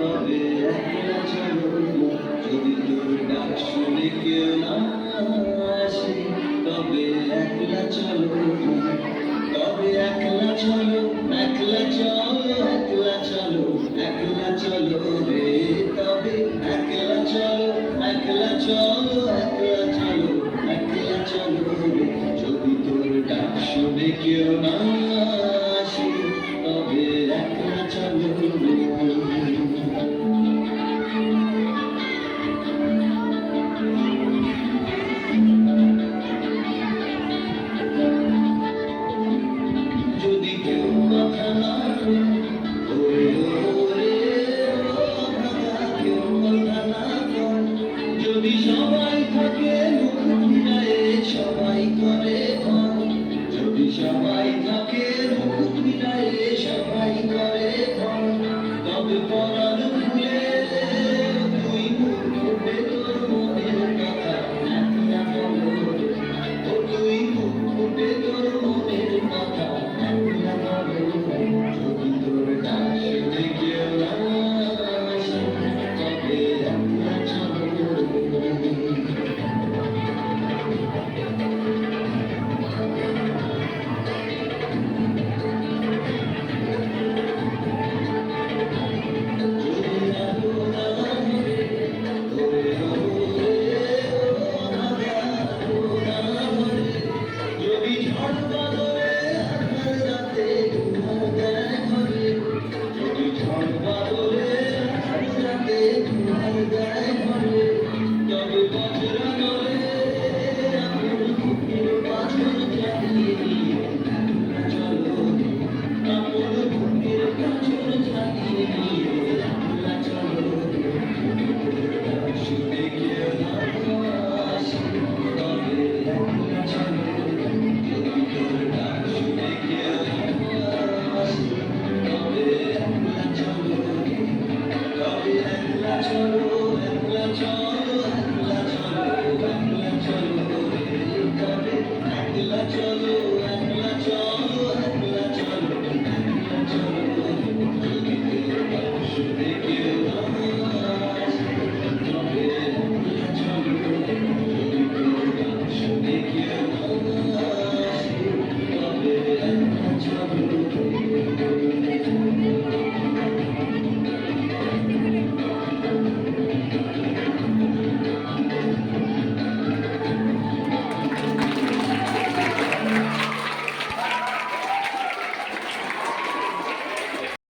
তবে একলা সবাই থাকে মুখ মিলায়ে সবাই করে ধন। যদি সবাই থাকে মুখ মিলায়ে সবাই করে ধন। তবে পরা